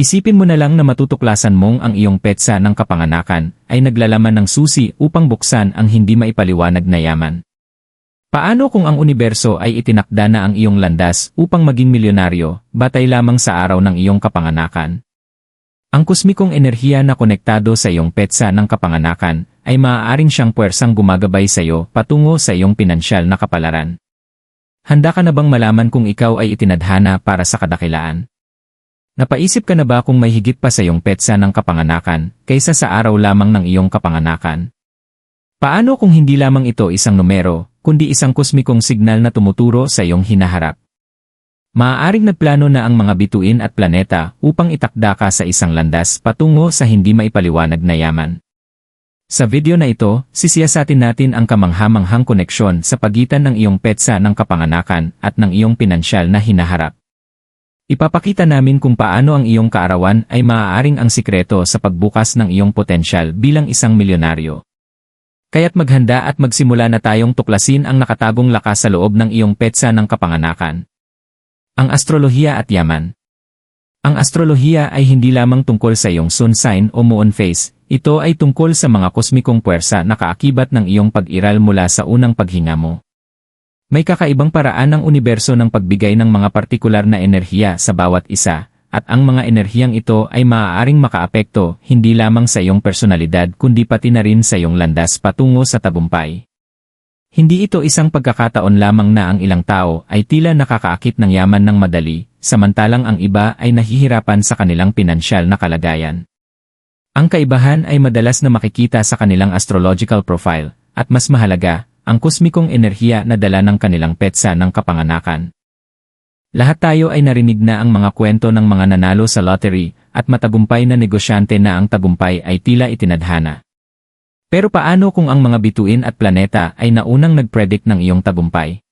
Isipin mo na lang na matutuklasan mong ang iyong petsa ng kapanganakan ay naglalaman ng susi upang buksan ang hindi maipaliwanag na yaman. Paano kung ang universo ay itinakda na ang iyong landas upang maging milyonaryo, batay lamang sa araw ng iyong kapanganakan? Ang kosmikong enerhiya na konektado sa iyong petsa ng kapanganakan ay maaaring siyang puwersang gumagabay sa iyo patungo sa iyong pinansyal na kapalaran. Handa ka na bang malaman kung ikaw ay itinadhana para sa kadakilaan? Napaisip ka na ba kung may higit pa sa iyong petsa ng kapanganakan kaysa sa araw lamang ng iyong kapanganakan? Paano kung hindi lamang ito isang numero, kundi isang kosmikong signal na tumuturo sa iyong hinaharap? Maaaring nagplano na ang mga bituin at planeta upang itakda ka sa isang landas patungo sa hindi maipaliwanag na yaman. Sa video na ito, sisiyasatin natin ang kamanghamanghang koneksyon sa pagitan ng iyong petsa ng kapanganakan at ng iyong pinansyal na hinaharap. Ipapakita namin kung paano ang iyong kaarawan ay maaaring ang sikreto sa pagbukas ng iyong potensyal bilang isang milyonaryo. Kaya't maghanda at magsimula na tayong tuklasin ang nakatagong lakas sa loob ng iyong petsa ng kapanganakan. Ang astrolohiya at yaman. Ang astrolohiya ay hindi lamang tungkol sa iyong sun sign o moon phase, ito ay tungkol sa mga kosmikong puwersa na kaakibat ng iyong pag-iral mula sa unang paghinga mo. May kakaibang paraan ng universo ng pagbigay ng mga partikular na enerhiya sa bawat isa, at ang mga enerhiyang ito ay maaaring makaapekto hindi lamang sa iyong personalidad kundi pati na rin sa iyong landas patungo sa tabumpay. Hindi ito isang pagkakataon lamang na ang ilang tao ay tila nakakaakit ng yaman ng madali, samantalang ang iba ay nahihirapan sa kanilang pinansyal na kalagayan. Ang kaibahan ay madalas na makikita sa kanilang astrological profile, at mas mahalaga, ang kosmikong enerhiya na dala ng kanilang petsa ng kapanganakan. Lahat tayo ay narinig na ang mga kwento ng mga nanalo sa lottery at matagumpay na negosyante na ang tagumpay ay tila itinadhana. Pero paano kung ang mga bituin at planeta ay naunang nag-predict ng iyong tagumpay?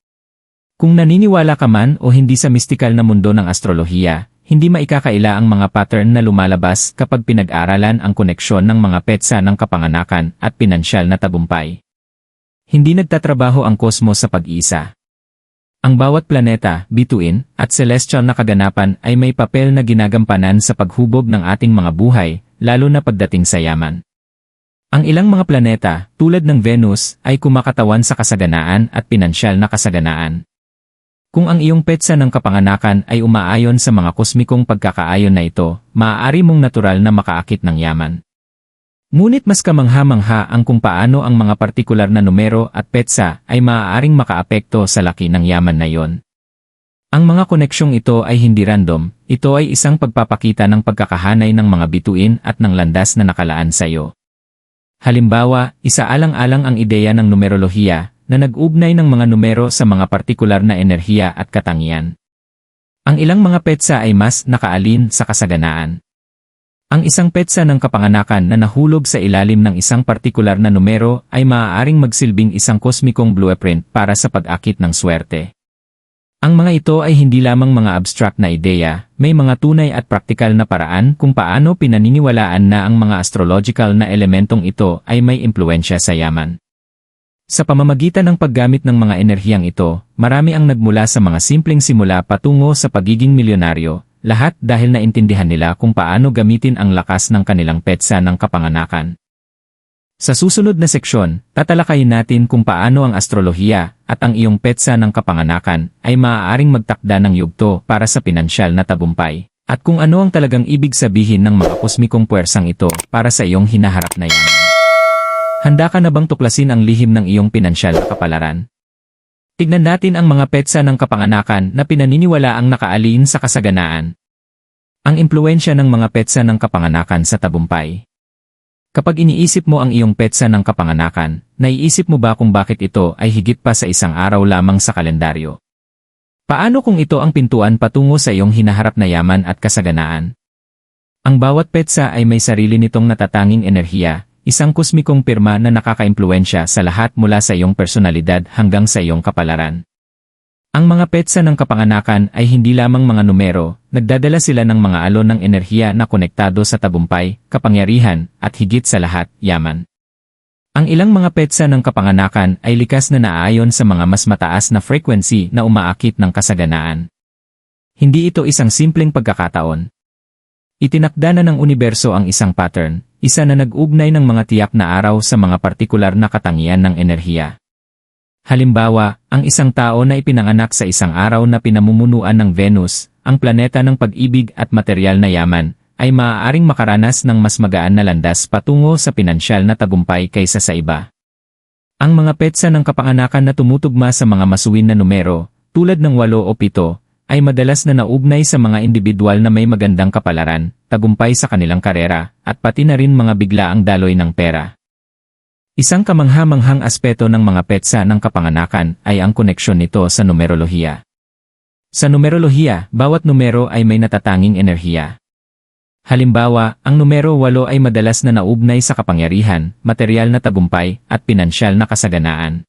Kung naniniwala ka man o hindi sa mistikal na mundo ng astrolohiya, hindi maikakaila ang mga pattern na lumalabas kapag pinag-aralan ang koneksyon ng mga petsa ng kapanganakan at pinansyal na tagumpay. Hindi nagtatrabaho ang kosmos sa pag-isa. Ang bawat planeta, bituin, at celestial na kaganapan ay may papel na ginagampanan sa paghubog ng ating mga buhay, lalo na pagdating sa yaman. Ang ilang mga planeta, tulad ng Venus, ay kumakatawan sa kasaganaan at pinansyal na kasaganaan. Kung ang iyong petsa ng kapanganakan ay umaayon sa mga kosmikong pagkakaayon na ito, maaari mong natural na makaakit ng yaman. Ngunit mas kamangha-mangha ang kung paano ang mga partikular na numero at petsa ay maaaring makaapekto sa laki ng yaman na iyon. Ang mga koneksyong ito ay hindi random, ito ay isang pagpapakita ng pagkakahanay ng mga bituin at ng landas na nakalaan sa iyo. Halimbawa, isaalang-alang ang ideya ng numerolohiya na nag-ugnay ng mga numero sa mga partikular na enerhiya at katangian. Ang ilang mga petsa ay mas nakaalin sa kasaganaan. Ang isang petsa ng kapanganakan na nahulog sa ilalim ng isang partikular na numero ay maaaring magsilbing isang kosmikong blueprint para sa pag-akit ng swerte. Ang mga ito ay hindi lamang mga abstract na ideya, may mga tunay at praktikal na paraan kung paano pinaniniwalaan na ang mga astrological na elementong ito ay may impluensya sa yaman. Sa pamamagitan ng paggamit ng mga enerhiyang ito, marami ang nagmula sa mga simpleng simula patungo sa pagiging milyonaryo, lahat dahil naintindihan nila kung paano gamitin ang lakas ng kanilang petsa ng kapanganakan. Sa susunod na seksyon, tatalakayin natin kung paano ang astrolohiya at ang iyong petsa ng kapanganakan ay maaaring magtakda ng yugto para sa pinansyal na tabumpay, at kung ano ang talagang ibig sabihin ng mga kosmikong puwersang ito para sa iyong hinaharap na yaman. Handa ka na bang tuklasin ang lihim ng iyong pinansyal na kapalaran? Tignan natin ang mga petsa ng kapanganakan na pinaniniwala ang nakaalin sa kasaganaan. Ang impluensya ng mga petsa ng kapanganakan sa tabumpay. Kapag iniisip mo ang iyong petsa ng kapanganakan, naiisip mo ba kung bakit ito ay higit pa sa isang araw lamang sa kalendaryo? Paano kung ito ang pintuan patungo sa iyong hinaharap na yaman at kasaganaan? Ang bawat petsa ay may sarili nitong natatanging enerhiya, isang kosmikong pirma na nakakaimpluensya sa lahat mula sa iyong personalidad hanggang sa iyong kapalaran. Ang mga petsa ng kapanganakan ay hindi lamang mga numero, nagdadala sila ng mga alon ng enerhiya na konektado sa tabumpay, kapangyarihan, at higit sa lahat, yaman. Ang ilang mga petsa ng kapanganakan ay likas na naaayon sa mga mas mataas na frequency na umaakit ng kasaganaan. Hindi ito isang simpleng pagkakataon. Itinakda na ng universo ang isang pattern, isa na nag-ugnay ng mga tiyak na araw sa mga partikular na katangian ng enerhiya. Halimbawa, ang isang tao na ipinanganak sa isang araw na pinamumunuan ng Venus, ang planeta ng pag-ibig at material na yaman, ay maaaring makaranas ng mas magaan na landas patungo sa pinansyal na tagumpay kaysa sa iba. Ang mga petsa ng kapanganakan na tumutugma sa mga masuwin na numero, tulad ng 8 o 7, ay madalas na naugnay sa mga individual na may magandang kapalaran, tagumpay sa kanilang karera, at pati na rin mga biglaang daloy ng pera. Isang kamangha-manghang aspeto ng mga petsa ng kapanganakan ay ang koneksyon nito sa numerolohiya. Sa numerolohiya, bawat numero ay may natatanging enerhiya. Halimbawa, ang numero 8 ay madalas na naugnay sa kapangyarihan, material na tagumpay, at pinansyal na kasaganaan.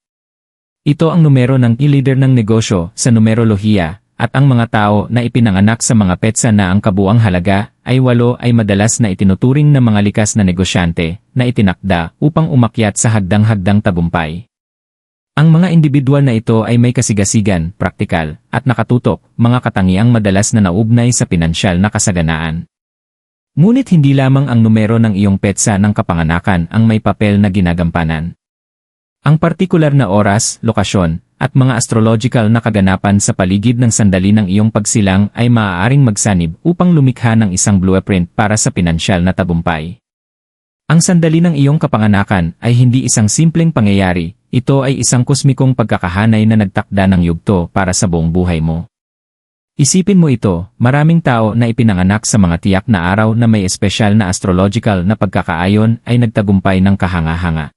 Ito ang numero ng i-leader ng negosyo sa numerolohiya, at ang mga tao na ipinanganak sa mga petsa na ang kabuang halaga ay walo ay madalas na itinuturing na mga likas na negosyante na itinakda upang umakyat sa hagdang-hagdang tagumpay. Ang mga individual na ito ay may kasigasigan, praktikal, at nakatutok, mga katangiang madalas na naugnay sa pinansyal na kasaganaan. Ngunit hindi lamang ang numero ng iyong petsa ng kapanganakan ang may papel na ginagampanan. Ang partikular na oras, lokasyon, at mga astrological na kaganapan sa paligid ng sandali ng iyong pagsilang ay maaaring magsanib upang lumikha ng isang blueprint para sa pinansyal na tagumpay. Ang sandali ng iyong kapanganakan ay hindi isang simpleng pangyayari, ito ay isang kosmikong pagkakahanay na nagtakda ng yugto para sa buong buhay mo. Isipin mo ito, maraming tao na ipinanganak sa mga tiyak na araw na may espesyal na astrological na pagkakaayon ay nagtagumpay ng kahanga-hanga.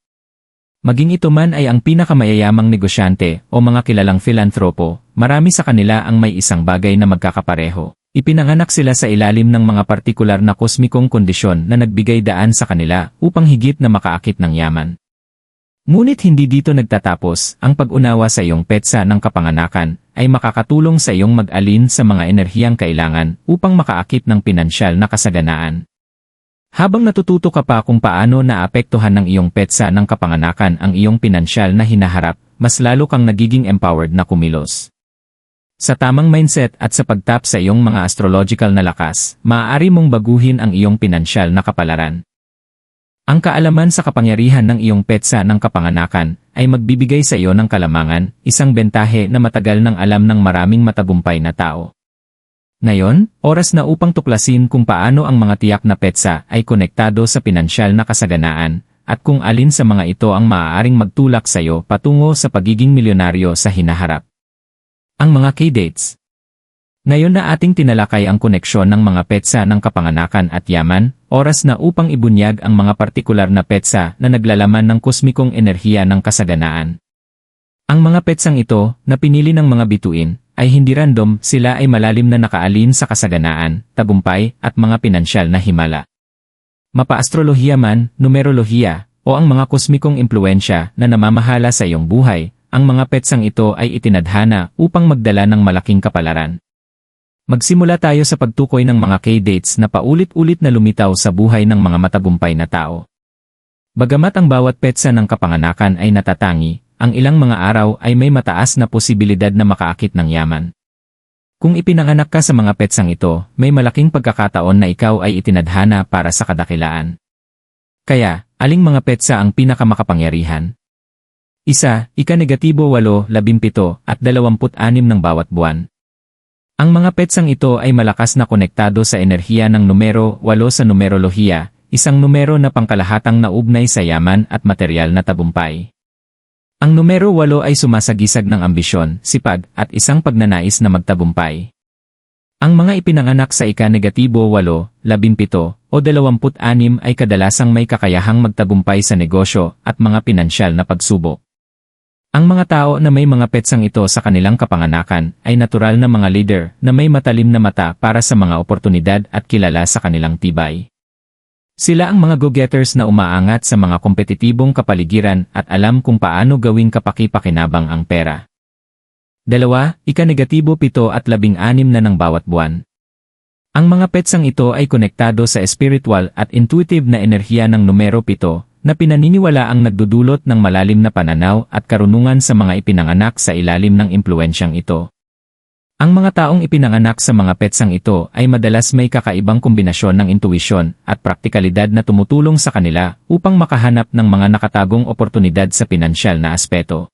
Maging ito man ay ang pinakamayayamang negosyante o mga kilalang filantropo, marami sa kanila ang may isang bagay na magkakapareho. Ipinanganak sila sa ilalim ng mga partikular na kosmikong kondisyon na nagbigay daan sa kanila upang higit na makaakit ng yaman. Ngunit hindi dito nagtatapos, ang pag-unawa sa iyong petsa ng kapanganakan ay makakatulong sa iyong mag-alin sa mga enerhiyang kailangan upang makaakit ng pinansyal na kasaganaan. Habang natututo ka pa kung paano naapektuhan ng iyong petsa ng kapanganakan ang iyong pinansyal na hinaharap, mas lalo kang nagiging empowered na kumilos. Sa tamang mindset at sa pagtap sa iyong mga astrological na lakas, maaari mong baguhin ang iyong pinansyal na kapalaran. Ang kaalaman sa kapangyarihan ng iyong petsa ng kapanganakan ay magbibigay sa iyo ng kalamangan, isang bentahe na matagal ng alam ng maraming matagumpay na tao. Ngayon, oras na upang tuklasin kung paano ang mga tiyak na petsa ay konektado sa pinansyal na kasaganaan, at kung alin sa mga ito ang maaaring magtulak sa iyo patungo sa pagiging milyonaryo sa hinaharap. Ang mga K-dates Ngayon na ating tinalakay ang koneksyon ng mga petsa ng kapanganakan at yaman, oras na upang ibunyag ang mga partikular na petsa na naglalaman ng kosmikong enerhiya ng kasaganaan. Ang mga petsang ito, na pinili ng mga bituin, ay hindi random, sila ay malalim na nakaalin sa kasaganaan, tagumpay, at mga pinansyal na himala. Mapa-astrolohiya man, numerolohiya, o ang mga kosmikong impluensya na namamahala sa iyong buhay, ang mga petsang ito ay itinadhana upang magdala ng malaking kapalaran. Magsimula tayo sa pagtukoy ng mga K-dates na paulit-ulit na lumitaw sa buhay ng mga matagumpay na tao. Bagamat ang bawat petsa ng kapanganakan ay natatangi, ang ilang mga araw ay may mataas na posibilidad na makaakit ng yaman. Kung ipinanganak ka sa mga petsang ito, may malaking pagkakataon na ikaw ay itinadhana para sa kadakilaan. Kaya, aling mga petsa ang pinakamakapangyarihan? Isa, ika-negatibo 8, 17, at 26 ng bawat buwan. Ang mga petsang ito ay malakas na konektado sa enerhiya ng numero 8 sa numerolohiya, isang numero na pangkalahatang naugnay sa yaman at material na tabumpay. Ang numero 8 ay sumasagisag ng ambisyon, sipag, at isang pagnanais na magtabumpay. Ang mga ipinanganak sa ika-negatibo 8, 17, o 26 ay kadalasang may kakayahang magtagumpay sa negosyo at mga pinansyal na pagsubok. Ang mga tao na may mga petsang ito sa kanilang kapanganakan ay natural na mga leader na may matalim na mata para sa mga oportunidad at kilala sa kanilang tibay. Sila ang mga go-getters na umaangat sa mga kompetitibong kapaligiran at alam kung paano gawing kapaki-pakinabang ang pera. Dalawa, ika-negatibo pito at labing anim na ng bawat buwan. Ang mga petsang ito ay konektado sa spiritual at intuitive na enerhiya ng numero pito na pinaniniwala ang nagdudulot ng malalim na pananaw at karunungan sa mga ipinanganak sa ilalim ng impluensyang ito. Ang mga taong ipinanganak sa mga petsang ito ay madalas may kakaibang kombinasyon ng intuwisyon at praktikalidad na tumutulong sa kanila upang makahanap ng mga nakatagong oportunidad sa pinansyal na aspeto.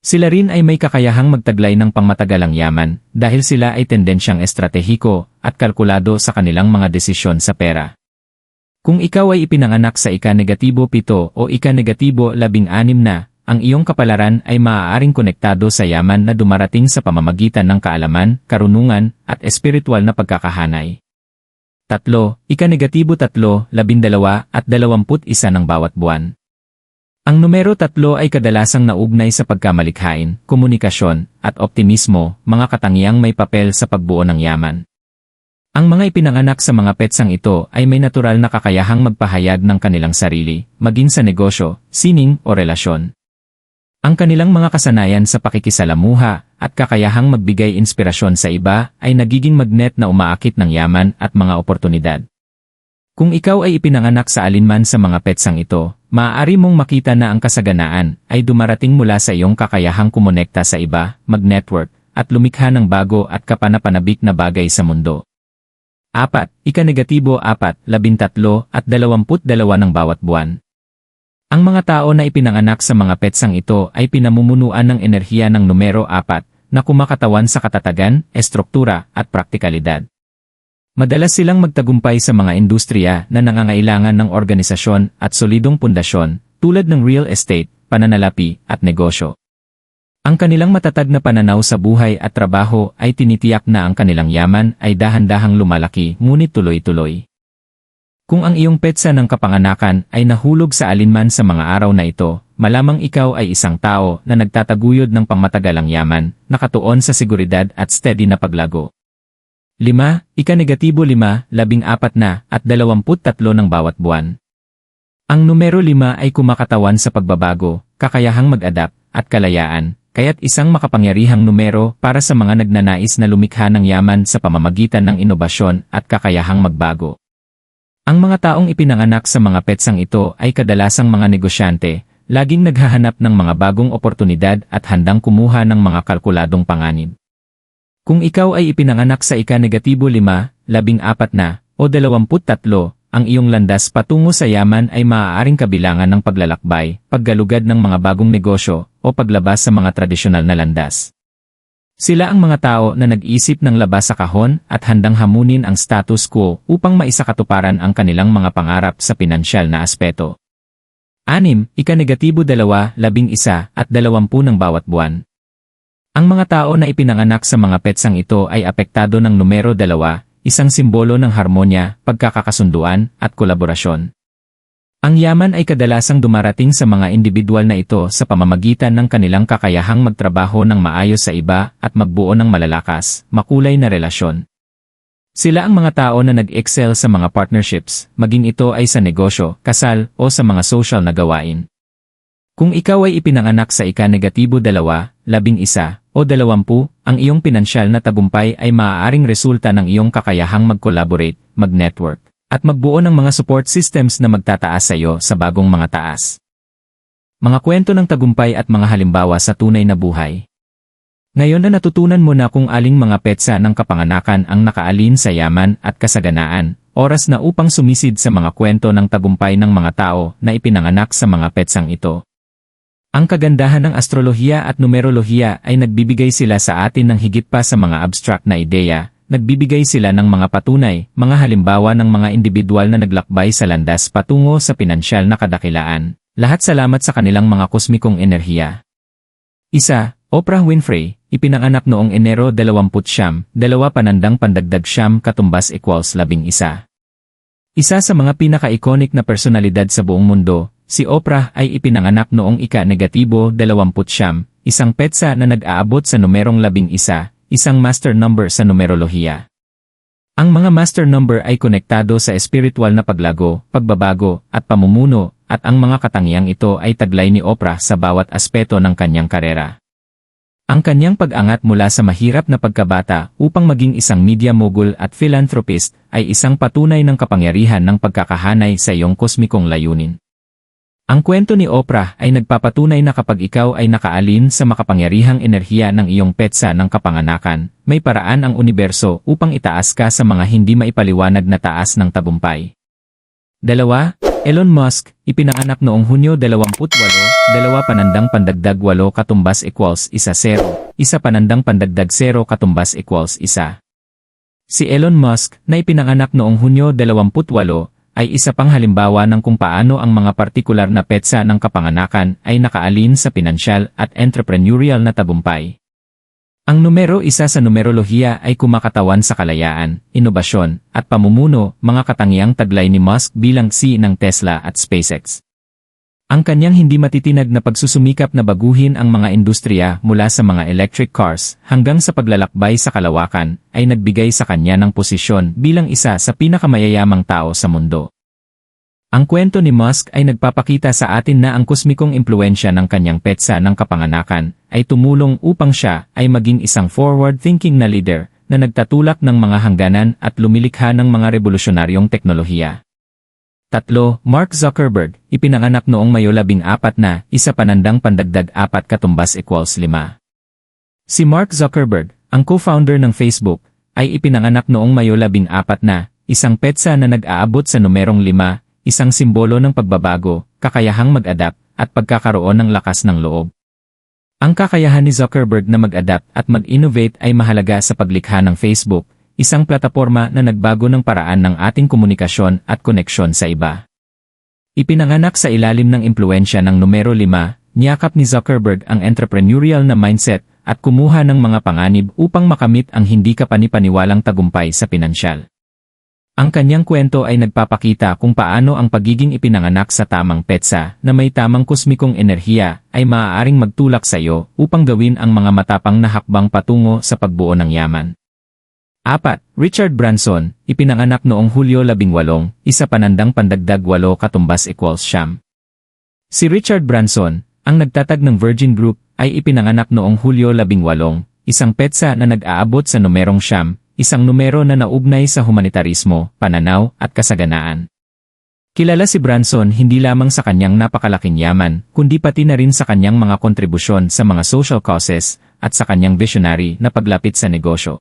Sila rin ay may kakayahang magtaglay ng pangmatagalang yaman dahil sila ay tendensyang estratehiko at kalkulado sa kanilang mga desisyon sa pera. Kung ikaw ay ipinanganak sa ika-negatibo 7 o ika-negatibo 16 na, ang iyong kapalaran ay maaaring konektado sa yaman na dumarating sa pamamagitan ng kaalaman, karunungan, at espiritual na pagkakahanay. Tatlo, ika-negatibo tatlo, labindalawa at dalawamput isa ng bawat buwan. Ang numero tatlo ay kadalasang naugnay sa pagkamalikhain, komunikasyon, at optimismo, mga katangiang may papel sa pagbuo ng yaman. Ang mga ipinanganak sa mga petsang ito ay may natural na kakayahang magpahayag ng kanilang sarili, maging sa negosyo, sining o relasyon. Ang kanilang mga kasanayan sa pakikisalamuha at kakayahang magbigay inspirasyon sa iba ay nagiging magnet na umaakit ng yaman at mga oportunidad. Kung ikaw ay ipinanganak sa alinman sa mga petsang ito, maaari mong makita na ang kasaganaan ay dumarating mula sa iyong kakayahang kumonekta sa iba, mag-network, at lumikha ng bago at kapanapanabik na bagay sa mundo. 4. Ika-negatibo 4, 13 at 22 ng bawat buwan. Ang mga tao na ipinanganak sa mga petsang ito ay pinamumunuan ng enerhiya ng numero 4 na kumakatawan sa katatagan, estruktura, at praktikalidad. Madalas silang magtagumpay sa mga industriya na nangangailangan ng organisasyon at solidong pundasyon tulad ng real estate, pananalapi at negosyo. Ang kanilang matatag na pananaw sa buhay at trabaho ay tinitiyak na ang kanilang yaman ay dahan-dahang lumalaki ngunit tuloy-tuloy. Kung ang iyong petsa ng kapanganakan ay nahulog sa alinman sa mga araw na ito, malamang ikaw ay isang tao na nagtataguyod ng pangmatagalang yaman, nakatuon sa seguridad at steady na paglago. 5, ika-negatibo 5, 14 na, at 23 ng bawat buwan. Ang numero 5 ay kumakatawan sa pagbabago, kakayahang mag-adapt, at kalayaan, kaya't isang makapangyarihang numero para sa mga nagnanais na lumikha ng yaman sa pamamagitan ng inobasyon at kakayahang magbago. Ang mga taong ipinanganak sa mga petsang ito ay kadalasang mga negosyante, laging naghahanap ng mga bagong oportunidad at handang kumuha ng mga kalkuladong panganib. Kung ikaw ay ipinanganak sa ika-negatibo 5, 14 na, o 23, ang iyong landas patungo sa yaman ay maaaring kabilangan ng paglalakbay, paggalugad ng mga bagong negosyo, o paglabas sa mga tradisyonal na landas. Sila ang mga tao na nag-isip ng labas sa kahon at handang hamunin ang status quo upang maisakatuparan ang kanilang mga pangarap sa pinansyal na aspeto. Anim, ika-negatibo dalawa, labing isa, at dalawampu ng bawat buwan. Ang mga tao na ipinanganak sa mga petsang ito ay apektado ng numero dalawa, isang simbolo ng harmonya, pagkakakasunduan, at kolaborasyon. Ang yaman ay kadalasang dumarating sa mga individual na ito sa pamamagitan ng kanilang kakayahang magtrabaho ng maayos sa iba at magbuo ng malalakas, makulay na relasyon. Sila ang mga tao na nag-excel sa mga partnerships, maging ito ay sa negosyo, kasal, o sa mga social na gawain. Kung ikaw ay ipinanganak sa ika-negatibo dalawa, labing isa, o dalawampu, ang iyong pinansyal na tagumpay ay maaaring resulta ng iyong kakayahang mag-collaborate, mag-network, at magbuo ng mga support systems na magtataas sa iyo sa bagong mga taas. Mga kwento ng tagumpay at mga halimbawa sa tunay na buhay. Ngayon na natutunan mo na kung aling mga petsa ng kapanganakan ang nakaalin sa yaman at kasaganaan, oras na upang sumisid sa mga kwento ng tagumpay ng mga tao na ipinanganak sa mga petsang ito. Ang kagandahan ng astrolohiya at numerolohiya ay nagbibigay sila sa atin ng higit pa sa mga abstract na ideya, nagbibigay sila ng mga patunay, mga halimbawa ng mga individual na naglakbay sa landas patungo sa pinansyal na kadakilaan. Lahat salamat sa kanilang mga kosmikong enerhiya. Isa, Oprah Winfrey, ipinanganak noong Enero 20 siyam, dalawa panandang pandagdag siyam katumbas equals labing isa. Isa sa mga pinaka-iconic na personalidad sa buong mundo, Si Oprah ay ipinanganak noong ika-negatibo 20 siyam, isang petsa na nag-aabot sa numerong labing isa, isang master number sa numerolohiya. Ang mga master number ay konektado sa espiritual na paglago, pagbabago, at pamumuno, at ang mga katangiang ito ay taglay ni Oprah sa bawat aspeto ng kanyang karera. Ang kanyang pag-angat mula sa mahirap na pagkabata upang maging isang media mogul at philanthropist ay isang patunay ng kapangyarihan ng pagkakahanay sa iyong kosmikong layunin. Ang kwento ni Oprah ay nagpapatunay na kapag ikaw ay nakaalin sa makapangyarihang enerhiya ng iyong petsa ng kapanganakan, may paraan ang universo upang itaas ka sa mga hindi maipaliwanag na taas ng tagumpay. Dalawa, Elon Musk, ipinanganak noong Hunyo 28, dalawa panandang pandagdag 8 katumbas equals isa 0, isa panandang pandagdag 0 katumbas equals isa. Si Elon Musk, na ipinanganak noong Hunyo 28, ay isa pang halimbawa ng kung paano ang mga partikular na petsa ng kapanganakan ay nakaalin sa pinansyal at entrepreneurial na tagumpay. Ang numero isa sa numerolohiya ay kumakatawan sa kalayaan, inobasyon, at pamumuno, mga katangiang taglay ni Musk bilang C ng Tesla at SpaceX. Ang kanyang hindi matitinag na pagsusumikap na baguhin ang mga industriya mula sa mga electric cars hanggang sa paglalakbay sa kalawakan ay nagbigay sa kanya ng posisyon bilang isa sa pinakamayayamang tao sa mundo. Ang kwento ni Musk ay nagpapakita sa atin na ang kosmikong impluensya ng kanyang petsa ng kapanganakan ay tumulong upang siya ay maging isang forward-thinking na leader na nagtatulak ng mga hangganan at lumilikha ng mga revolusyonaryong teknolohiya. Tatlo, Mark Zuckerberg, ipinanganak noong Mayo 14 na, isa panandang pandagdag 4 katumbas equals 5. Si Mark Zuckerberg, ang co-founder ng Facebook, ay ipinanganak noong Mayo 14 na, isang petsa na nag-aabot sa numerong 5, isang simbolo ng pagbabago, kakayahang mag-adapt, at pagkakaroon ng lakas ng loob. Ang kakayahan ni Zuckerberg na mag-adapt at mag-innovate ay mahalaga sa paglikha ng Facebook, isang plataporma na nagbago ng paraan ng ating komunikasyon at koneksyon sa iba. Ipinanganak sa ilalim ng impluensya ng numero 5, niyakap ni Zuckerberg ang entrepreneurial na mindset at kumuha ng mga panganib upang makamit ang hindi kapanipaniwalang tagumpay sa pinansyal. Ang kanyang kwento ay nagpapakita kung paano ang pagiging ipinanganak sa tamang petsa na may tamang kosmikong enerhiya ay maaaring magtulak sa iyo upang gawin ang mga matapang na hakbang patungo sa pagbuo ng yaman. 4. Richard Branson, ipinanganak noong Hulyo 18, isa panandang pandagdag 8 katumbas equals siyam. Si Richard Branson, ang nagtatag ng Virgin Group, ay ipinanganak noong Hulyo 18, isang petsa na nag-aabot sa numerong siyam, isang numero na naugnay sa humanitarismo, pananaw, at kasaganaan. Kilala si Branson hindi lamang sa kanyang napakalaking yaman, kundi pati na rin sa kanyang mga kontribusyon sa mga social causes at sa kanyang visionary na paglapit sa negosyo.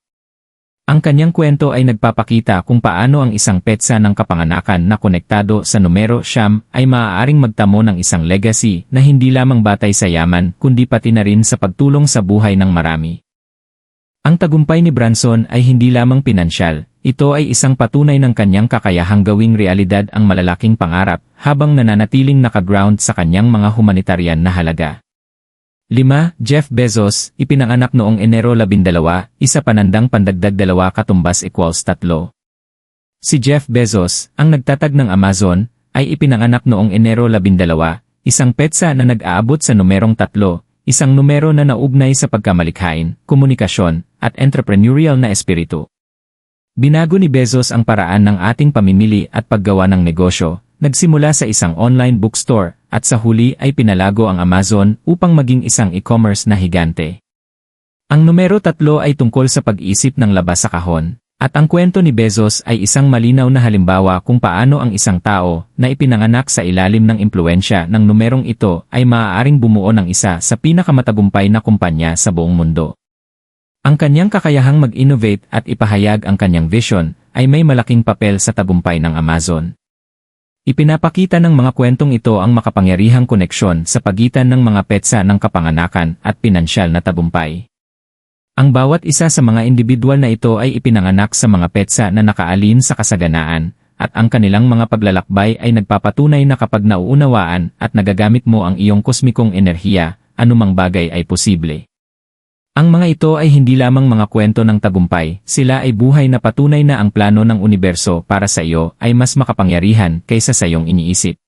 Ang kanyang kwento ay nagpapakita kung paano ang isang petsa ng kapanganakan na konektado sa numero siyam ay maaaring magtamo ng isang legacy na hindi lamang batay sa yaman kundi pati na rin sa pagtulong sa buhay ng marami. Ang tagumpay ni Branson ay hindi lamang pinansyal, ito ay isang patunay ng kanyang kakayahang gawing realidad ang malalaking pangarap habang nananatiling nakaground sa kanyang mga humanitarian na halaga. 5. Jeff Bezos, ipinanganak noong Enero 12, isa panandang pandagdag 2 katumbas equals 3. Si Jeff Bezos, ang nagtatag ng Amazon, ay ipinanganak noong Enero 12, isang petsa na nag-aabot sa numerong 3, isang numero na naugnay sa pagkamalikhain, komunikasyon, at entrepreneurial na espiritu. Binago ni Bezos ang paraan ng ating pamimili at paggawa ng negosyo, nagsimula sa isang online bookstore, at sa huli ay pinalago ang Amazon upang maging isang e-commerce na higante. Ang numero tatlo ay tungkol sa pag-isip ng labas sa kahon, at ang kwento ni Bezos ay isang malinaw na halimbawa kung paano ang isang tao na ipinanganak sa ilalim ng impluensya ng numerong ito ay maaaring bumuo ng isa sa pinakamatagumpay na kumpanya sa buong mundo. Ang kanyang kakayahang mag-innovate at ipahayag ang kanyang vision ay may malaking papel sa tagumpay ng Amazon. Ipinapakita ng mga kwentong ito ang makapangyarihang koneksyon sa pagitan ng mga petsa ng kapanganakan at pinansyal na tagumpay. Ang bawat isa sa mga individual na ito ay ipinanganak sa mga petsa na nakaalin sa kasaganaan, at ang kanilang mga paglalakbay ay nagpapatunay na kapag nauunawaan at nagagamit mo ang iyong kosmikong enerhiya, anumang bagay ay posible. Ang mga ito ay hindi lamang mga kwento ng tagumpay, sila ay buhay na patunay na ang plano ng universo para sa iyo ay mas makapangyarihan kaysa sa iyong iniisip.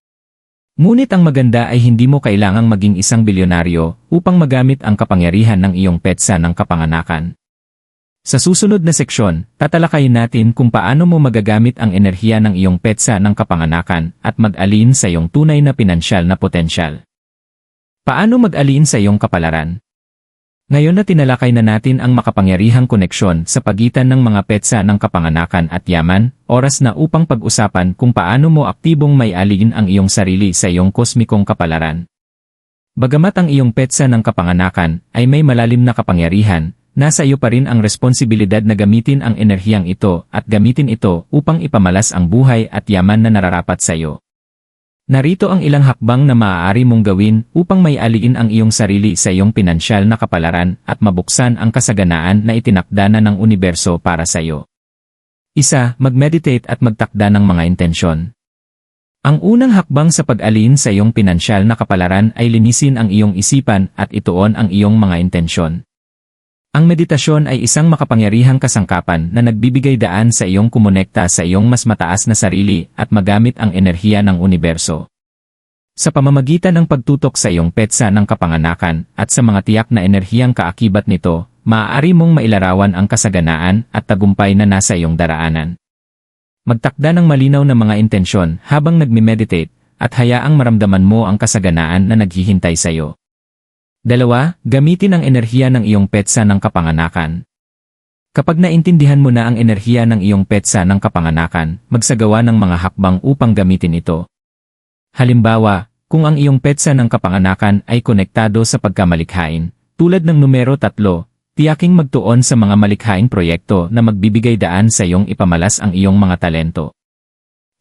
Ngunit ang maganda ay hindi mo kailangang maging isang bilyonaryo upang magamit ang kapangyarihan ng iyong petsa ng kapanganakan. Sa susunod na seksyon, tatalakayin natin kung paano mo magagamit ang enerhiya ng iyong petsa ng kapanganakan at mag-alin sa iyong tunay na pinansyal na potensyal. Paano mag-alin sa iyong kapalaran? Ngayon na tinalakay na natin ang makapangyarihang koneksyon sa pagitan ng mga petsa ng kapanganakan at yaman, oras na upang pag-usapan kung paano mo aktibong may aliin ang iyong sarili sa iyong kosmikong kapalaran. Bagamat ang iyong petsa ng kapanganakan ay may malalim na kapangyarihan, nasa iyo pa rin ang responsibilidad na gamitin ang enerhiyang ito at gamitin ito upang ipamalas ang buhay at yaman na nararapat sa iyo. Narito ang ilang hakbang na maaari mong gawin upang may aliin ang iyong sarili sa iyong pinansyal na kapalaran at mabuksan ang kasaganaan na itinakda na ng universo para sa iyo. Isa, mag-meditate at magtakda ng mga intensyon. Ang unang hakbang sa pag-alin sa iyong pinansyal na kapalaran ay linisin ang iyong isipan at ituon ang iyong mga intensyon. Ang meditasyon ay isang makapangyarihang kasangkapan na nagbibigay daan sa iyong kumonekta sa iyong mas mataas na sarili at magamit ang enerhiya ng universo. Sa pamamagitan ng pagtutok sa iyong petsa ng kapanganakan at sa mga tiyak na enerhiyang kaakibat nito, maaari mong mailarawan ang kasaganaan at tagumpay na nasa iyong daraanan. Magtakda ng malinaw na mga intensyon habang nagme-meditate at hayaang maramdaman mo ang kasaganaan na naghihintay sa iyo. Dalawa, gamitin ang enerhiya ng iyong petsa ng kapanganakan. Kapag naintindihan mo na ang enerhiya ng iyong petsa ng kapanganakan, magsagawa ng mga hakbang upang gamitin ito. Halimbawa, kung ang iyong petsa ng kapanganakan ay konektado sa pagkamalikhain, tulad ng numero 3, tiyaking magtuon sa mga malikhaing proyekto na magbibigay daan sa iyong ipamalas ang iyong mga talento.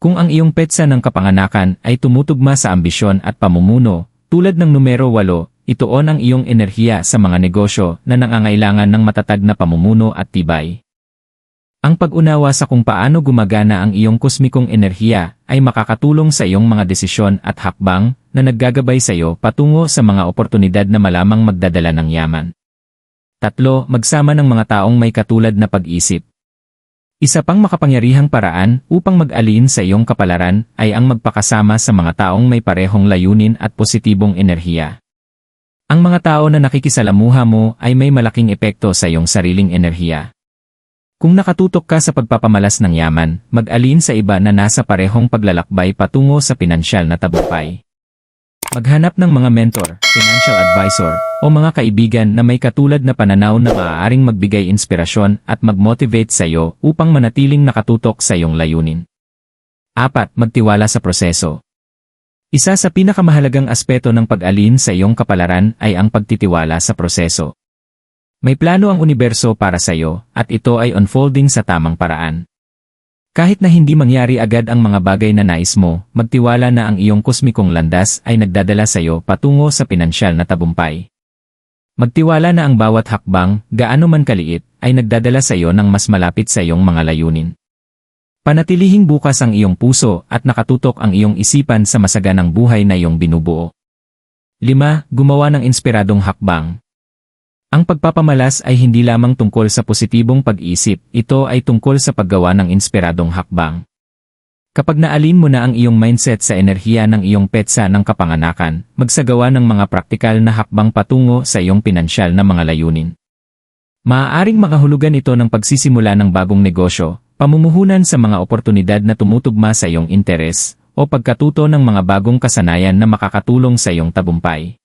Kung ang iyong petsa ng kapanganakan ay tumutugma sa ambisyon at pamumuno, tulad ng numero 8, ituon ang iyong enerhiya sa mga negosyo na nangangailangan ng matatag na pamumuno at tibay. Ang pag-unawa sa kung paano gumagana ang iyong kosmikong enerhiya ay makakatulong sa iyong mga desisyon at hakbang na naggagabay sa iyo patungo sa mga oportunidad na malamang magdadala ng yaman. Tatlo, magsama ng mga taong may katulad na pag-isip. Isa pang makapangyarihang paraan upang mag-alin sa iyong kapalaran ay ang magpakasama sa mga taong may parehong layunin at positibong enerhiya. Ang mga tao na nakikisalamuha mo ay may malaking epekto sa iyong sariling enerhiya. Kung nakatutok ka sa pagpapamalas ng yaman, mag-alin sa iba na nasa parehong paglalakbay patungo sa pinansyal na tabumpay. Maghanap ng mga mentor, financial advisor, o mga kaibigan na may katulad na pananaw na maaaring magbigay inspirasyon at mag-motivate sa iyo upang manatiling nakatutok sa iyong layunin. 4. Magtiwala sa proseso. Isa sa pinakamahalagang aspeto ng pag-alin sa iyong kapalaran ay ang pagtitiwala sa proseso. May plano ang universo para sa iyo, at ito ay unfolding sa tamang paraan. Kahit na hindi mangyari agad ang mga bagay na nais mo, magtiwala na ang iyong kosmikong landas ay nagdadala sa iyo patungo sa pinansyal na tabumpay. Magtiwala na ang bawat hakbang, gaano man kaliit, ay nagdadala sa iyo ng mas malapit sa iyong mga layunin. Panatilihing bukas ang iyong puso at nakatutok ang iyong isipan sa masaganang buhay na iyong binubuo. 5. Gumawa ng inspiradong hakbang. Ang pagpapamalas ay hindi lamang tungkol sa positibong pag-isip, ito ay tungkol sa paggawa ng inspiradong hakbang. Kapag naalin mo na ang iyong mindset sa enerhiya ng iyong petsa ng kapanganakan, magsagawa ng mga praktikal na hakbang patungo sa iyong pinansyal na mga layunin. Maaaring makahulugan ito ng pagsisimula ng bagong negosyo, pamumuhunan sa mga oportunidad na tumutugma sa iyong interes, o pagkatuto ng mga bagong kasanayan na makakatulong sa iyong tabumpay.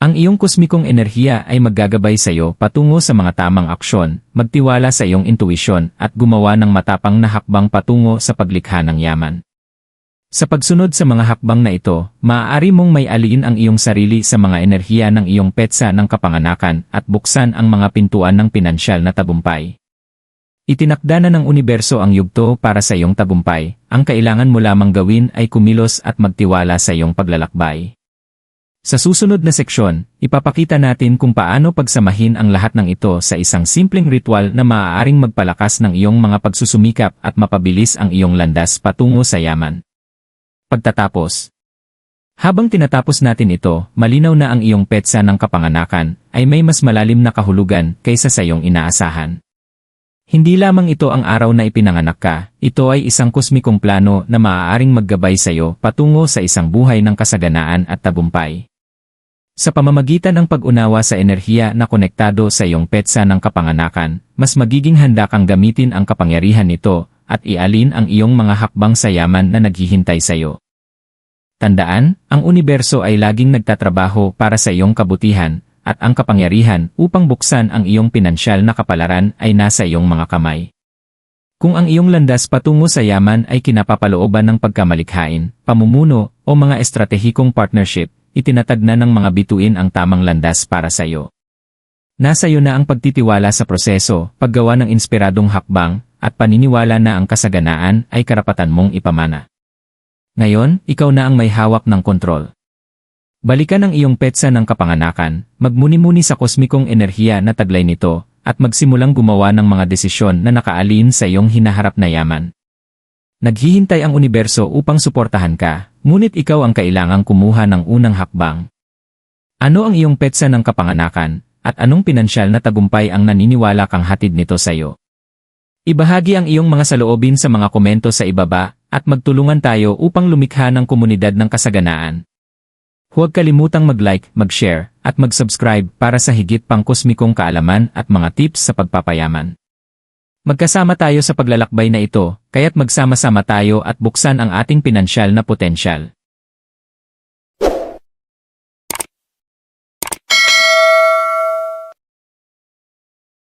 Ang iyong kosmikong enerhiya ay maggagabay sa iyo patungo sa mga tamang aksyon, magtiwala sa iyong intuisyon at gumawa ng matapang na hakbang patungo sa paglikha ng yaman. Sa pagsunod sa mga hakbang na ito, maaari mong may aliin ang iyong sarili sa mga enerhiya ng iyong petsa ng kapanganakan at buksan ang mga pintuan ng pinansyal na tabumpay. Itinakda na ng universo ang yugto para sa iyong tagumpay, ang kailangan mo lamang gawin ay kumilos at magtiwala sa iyong paglalakbay. Sa susunod na seksyon, ipapakita natin kung paano pagsamahin ang lahat ng ito sa isang simpleng ritual na maaaring magpalakas ng iyong mga pagsusumikap at mapabilis ang iyong landas patungo sa yaman. Pagtatapos Habang tinatapos natin ito, malinaw na ang iyong petsa ng kapanganakan ay may mas malalim na kahulugan kaysa sa iyong inaasahan. Hindi lamang ito ang araw na ipinanganak ka, ito ay isang kosmikong plano na maaaring maggabay sa iyo patungo sa isang buhay ng kasaganaan at tabumpay. Sa pamamagitan ng pag-unawa sa enerhiya na konektado sa iyong petsa ng kapanganakan, mas magiging handa kang gamitin ang kapangyarihan nito at ialin ang iyong mga hakbang sa yaman na naghihintay sa iyo. Tandaan, ang universo ay laging nagtatrabaho para sa iyong kabutihan, at ang kapangyarihan upang buksan ang iyong pinansyal na kapalaran ay nasa iyong mga kamay. Kung ang iyong landas patungo sa yaman ay kinapapalooban ng pagkamalikhain, pamumuno, o mga estratehikong partnership, itinatag na ng mga bituin ang tamang landas para sa iyo. Nasa iyo na ang pagtitiwala sa proseso, paggawa ng inspiradong hakbang, at paniniwala na ang kasaganaan ay karapatan mong ipamana. Ngayon, ikaw na ang may hawak ng kontrol. Balikan ang iyong petsa ng kapanganakan, magmuni-muni sa kosmikong enerhiya na taglay nito, at magsimulang gumawa ng mga desisyon na nakaalin sa iyong hinaharap na yaman. Naghihintay ang universo upang suportahan ka, ngunit ikaw ang kailangang kumuha ng unang hakbang. Ano ang iyong petsa ng kapanganakan, at anong pinansyal na tagumpay ang naniniwala kang hatid nito sa iyo? Ibahagi ang iyong mga saloobin sa mga komento sa ibaba, at magtulungan tayo upang lumikha ng komunidad ng kasaganaan. Huwag kalimutang mag-like, mag-share, at mag-subscribe para sa higit pang kosmikong kaalaman at mga tips sa pagpapayaman. Magkasama tayo sa paglalakbay na ito, kaya't magsama-sama tayo at buksan ang ating pinansyal na potensyal.